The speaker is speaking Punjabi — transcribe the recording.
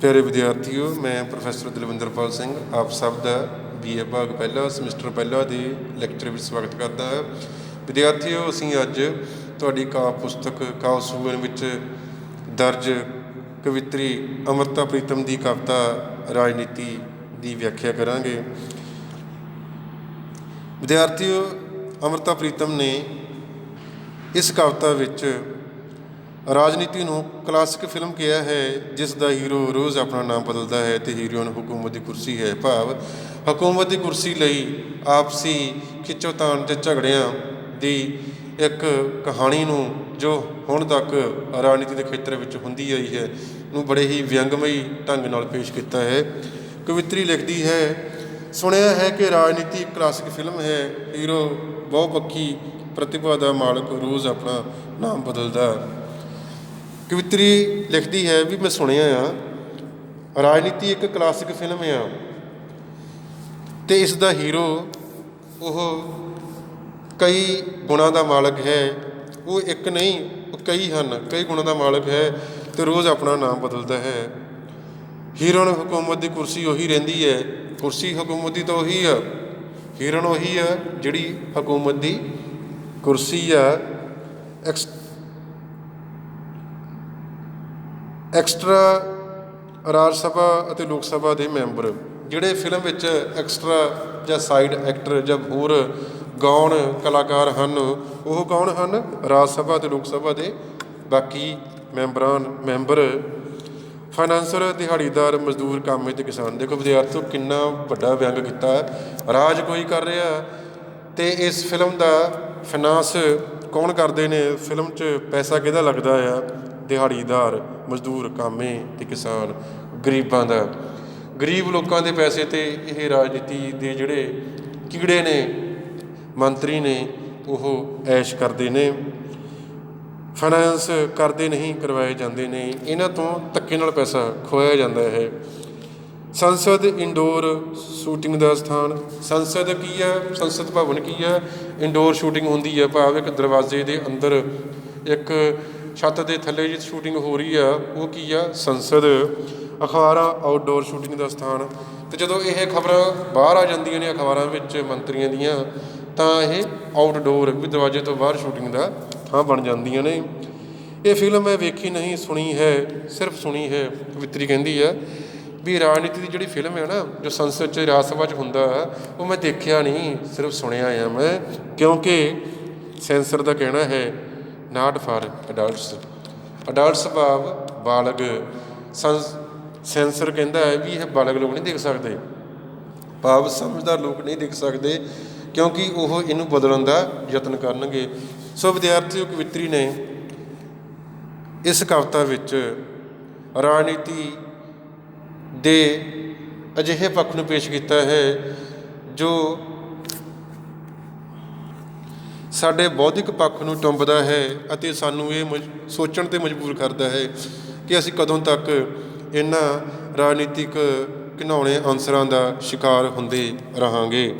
ਪਿਆਰੇ ਵਿਦਿਆਰਥੀਓ, ਮੈਂ ਪ੍ਰੋਫੈਸਰ ਦਲਵਿੰਦਰਪਾਲ ਸਿੰਘ, ਆਪ ਸਭ ਦਾ ਬੀਏ ਭਾਗ ਪਹਿਲਾ, ਸਮੈਸਟਰ ਪਹਿਲਾ ਦੇ ਲੈਕਚਰ ਵਿੱਚ ਸਵਾਗਤ ਕਰਦਾ ਹਾਂ। ਵਿਦਿਆਰਥੀਓ, ਅਸੀਂ ਅੱਜ ਤੁਹਾਡੀ ਕਾਵਿ ਪੁਸਤਕ ਕਾਵਿ ਸੁਮਨ ਵਿੱਚ ਦਰਜ ਕਵਿਤਰੀ ਅਮਰਤਾ ਪ੍ਰੀਤਮ ਦੀ ਕਵਿਤਾ ਰਾਜਨੀਤੀ ਦੀ ਵਿਆਖਿਆ ਕਰਾਂਗੇ। ਵਿਦਿਆਰਥੀਓ, ਅਮਰਤਾ ਪ੍ਰੀਤਮ ਨੇ ਇਸ ਕਵਿਤਾ ਵਿੱਚ ਰਾਜਨੀਤੀ ਨੂੰ ਕਲਾਸਿਕ ਫਿਲਮ ਕਿਹਾ ਹੈ ਜਿਸ ਦਾ ਹੀਰੋ ਰੋਜ਼ ਆਪਣਾ ਨਾਮ ਬਦਲਦਾ ਹੈ ਤੇ ਹੀਰੋਇਨ ਹਕੂਮਤ ਦੀ ਕੁਰਸੀ ਹੈ। ਭਾਵ ਹਕੂਮਤ ਦੀ ਕੁਰਸੀ ਲਈ ਆਪਸੀ ਖਿੱਚੋਤਾਣ ਤੇ ਝਗੜਿਆਂ ਦੀ ਇੱਕ ਕਹਾਣੀ ਨੂੰ ਜੋ ਹੁਣ ਤੱਕ ਰਾਜਨੀਤੀ ਦੇ ਖੇਤਰ ਵਿੱਚ ਹੁੰਦੀ ਆਈ ਹੈ, ਨੂੰ ਬੜੇ ਹੀ ਵਿਅੰਗਮਈ ਢੰਗ ਨਾਲ ਪੇਸ਼ ਕੀਤਾ ਹੈ। ਕਵਿਤਰੀ ਲਿਖਦੀ ਹੈ, ਸੁਣਿਆ ਹੈ ਕਿ ਰਾਜਨੀਤੀ ਇੱਕ ਕਲਾਸਿਕ ਫਿਲਮ ਹੈ ਹੀਰੋ ਬਹੁਪੱਖੀ ਪ੍ਰਤਿਭਾ ਦਾ ਮਾਲਕ ਰੋਜ਼ ਆਪਣਾ ਨਾਮ ਬਦਲਦਾ ਕਵਿਤਰੀ ਲਿਖਦੀ ਹੈ ਵੀ ਮੈਂ ਸੁਣਿਆ ਆ, ਰਾਜਨੀਤੀ ਇੱਕ ਕਲਾਸਿਕ ਫਿਲਮ ਆ। ਤੇ ਇਸ ਦਾ ਹੀਰੋ ਉਹ ਕਈ ਗੁਣਾਂ ਦਾ ਮਾਲਕ ਹੈ। ਉਹ ਇੱਕ ਨਹੀਂ, ਉਹ ਕਈ ਹਨ, ਕਈ ਗੁਣਾਂ ਦਾ ਮਾਲਕ ਹੈ ਤੇ ਰੋਜ਼ ਆਪਣਾ ਨਾਮ ਬਦਲਦਾ ਹੈ। ਹੀਰਨ ਹਕੂਮਤ ਦੀ ਕੁਰਸੀ ਉਹੀ ਰਹਿੰਦੀ ਹੈ, ਕੁਰਸੀ ਹਕੂਮਤ ਦੀ ਤਾਂ ਉਹੀ ਆ। ਹੀਰਨ ਉਹੀ ਆ ਜਿਹੜੀ ਹਕੂਮਤ ਦੀ ਕੁਰਸੀ ਆ। ਐਕਸਟਰਾ ਰਾਜ ਸਭਾ ਅਤੇ ਲੋਕ ਸਭਾ ਦੇ ਮੈਂਬਰ, ਜਿਹੜੇ ਫਿਲਮ ਵਿੱਚ ਐਕਸਟਰਾ ਜਾਂ ਸਾਈਡ ਐਕਟਰ ਜਾਂ ਹੋਰ ਗਾਉਣ ਕਲਾਕਾਰ ਹਨ, ਉਹ ਕੌਣ ਹਨ? ਰਾਜ ਸਭਾ ਤੇ ਲੋਕ ਸਭਾ ਦੇ ਬਾਕੀ ਮੈਂਬਰਾਂ, ਮੈਂਬਰ। ਫਾਈਨਾਂਸਰ, ਦਿਹਾੜੀਦਾਰ, ਮਜ਼ਦੂਰ, ਕਾਮੇ ਤੇ ਕਿਸਾਨ। ਦੇਖੋ, ਵਿਦਿਆਰਥੀਓ, ਕਿੰਨਾ ਵੱਡਾ ਵਿਅੰਗ ਕੀਤਾ ਹੈ। ਰਾਜ ਕੋਈ ਕਰ ਰਿਹਾ ਤੇ ਇਸ ਫਿਲਮ ਦਾ ਫਾਈਨਾਂਸ ਕੌਣ ਕਰਦੇ ਨੇ? ਫਿਲਮ 'ਚ ਪੈਸਾ ਕਿਹਦਾ ਲੱਗਦਾ ਆ? ਦਿਹਾੜੀਦਾਰ, ਮਜ਼ਦੂਰ, ਕਾਮੇ ਤੇ ਕਿਸਾਨ, ਗਰੀਬਾਂ ਦਾ। ਗਰੀਬ ਲੋਕਾਂ ਦੇ ਪੈਸੇ ਤੇ ਇਹ ਰਾਜਨੀਤੀ ਦੇ ਜਿਹੜੇ ਕੀੜੇ ਨੇ, ਮੰਤਰੀ ਨੇ, ਉਹ ਐਸ਼ ਕਰਦੇ ਨੇ। ਫਾਈਨਾਂਸ ਕਰਦੇ ਨਹੀਂ, ਕਰਵਾਏ ਜਾਂਦੇ ਨੇ। ਇਹਨਾਂ ਤੋਂ ਧੱਕੇ ਨਾਲ ਪੈਸਾ ਖੋਇਆ ਜਾਂਦਾ ਹੈ। ਸੰਸਦ ਇੰਡੋਰ ਸ਼ੂਟਿੰਗ ਦਾ ਸਥਾਨ। ਸੰਸਦ ਕੀ ਹੈ? ਸੰਸਦ ਭਵਨ ਕੀ ਹੈ? ਇੰਡੋਰ ਸ਼ੂਟਿੰਗ ਹੁੰਦੀ ਹੈ। ਭਾਵ ਇੱਕ ਦਰਵਾਜ਼ੇ ਦੇ ਅੰਦਰ ਇੱਕ ਛੱਤ ਦੇ ਥੱਲੇ ਜਿਹੜੀ ਸ਼ੂਟਿੰਗ ਹੋ ਰਹੀ ਆ, ਉਹ ਕੀ ਆ? ਸੰਸਦ। ਅਖਬਾਰਾਂ ਆਊਟਡੋਰ ਸ਼ੂਟਿੰਗ ਦਾ ਸਥਾਨ। ਤੇ ਜਦੋਂ ਇਹ ਖਬਰਾਂ ਬਾਹਰ ਆ ਜਾਂਦੀਆਂ ਨੇ ਅਖਬਾਰਾਂ ਵਿੱਚ ਮੰਤਰੀਆਂ ਦੀਆਂ, ਤਾਂ ਇਹ ਆਊਟਡੋਰ ਵੀ ਦਰਵਾਜ਼ੇ ਤੋਂ ਬਾਹਰ ਸ਼ੂਟਿੰਗ ਦਾ ਥਾਂ ਬਣ ਜਾਂਦੀਆਂ ਨੇ। ਇਹ ਫਿਲਮ ਮੈਂ ਵੇਖੀ ਨਹੀਂ, ਸੁਣੀ ਹੈ, ਸਿਰਫ ਸੁਣੀ ਹੈ। ਪਵਿੱਤਰੀ ਕਹਿੰਦੀ ਆ ਵੀ ਰਾਜਨੀਤੀ ਦੀ ਜਿਹੜੀ ਫਿਲਮ ਹੈ ਨਾ, ਜੋ ਸੰਸਦ 'ਚ, ਰਾਜ ਸਭਾ 'ਚ ਹੁੰਦਾ, ਉਹ ਮੈਂ ਦੇਖਿਆ ਨਹੀਂ, ਸਿਰਫ ਸੁਣਿਆ ਆ ਮੈਂ, ਕਿਉਂਕਿ ਸੈਂਸਰ ਦਾ ਕਹਿਣਾ ਹੈ ਨਾਟ ਫਾਰ ਅਡਲਟਸ ਅਡਲਟਸ ਭਾਵ ਬਾਲਗ। ਸੈਂਸਰ ਕਹਿੰਦਾ ਹੈ ਵੀ ਇਹ ਬਾਲਗ ਲੋਕ ਨਹੀਂ ਦੇਖ ਸਕਦੇ। ਭਾਵ ਸਮਝਦਾਰ ਲੋਕ ਨਹੀਂ ਦੇਖ ਸਕਦੇ, ਕਿਉਂਕਿ ਉਹ ਇਹਨੂੰ ਬਦਲਣ ਦਾ ਯਤਨ ਕਰਨਗੇ। ਸੋ ਵਿਦਿਆਰਥੀਓ ਕਵਿਤਰੀ ਨੇ ਇਸ ਕਵਿਤਾ ਵਿੱਚ ਰਾਜਨੀਤੀ ਦੇ ਅਜਿਹੇ ਪੱਖ ਨੂੰ ਪੇਸ਼ ਕੀਤਾ ਹੈ ਜੋ ਸਾਡੇ ਬੌਧਿਕ ਪੱਖ ਨੂੰ ਟੁੰਬਦਾ ਹੈ ਅਤੇ ਸਾਨੂੰ ਇਹ ਮਜ- ਸੋਚਣ ਤੇ ਮਜਬੂਰ ਕਰਦਾ ਹੈ ਕਿ ਅਸੀਂ ਕਦੋਂ ਤੱਕ ਇਹਨਾਂ ਰਾਜਨੀਤਿਕ ਘਿਨਾਉਣੇ ਅਨਸਰਾਂ ਦਾ ਸ਼ਿਕਾਰ ਹੁੰਦੇ ਰਹਾਂਗੇ।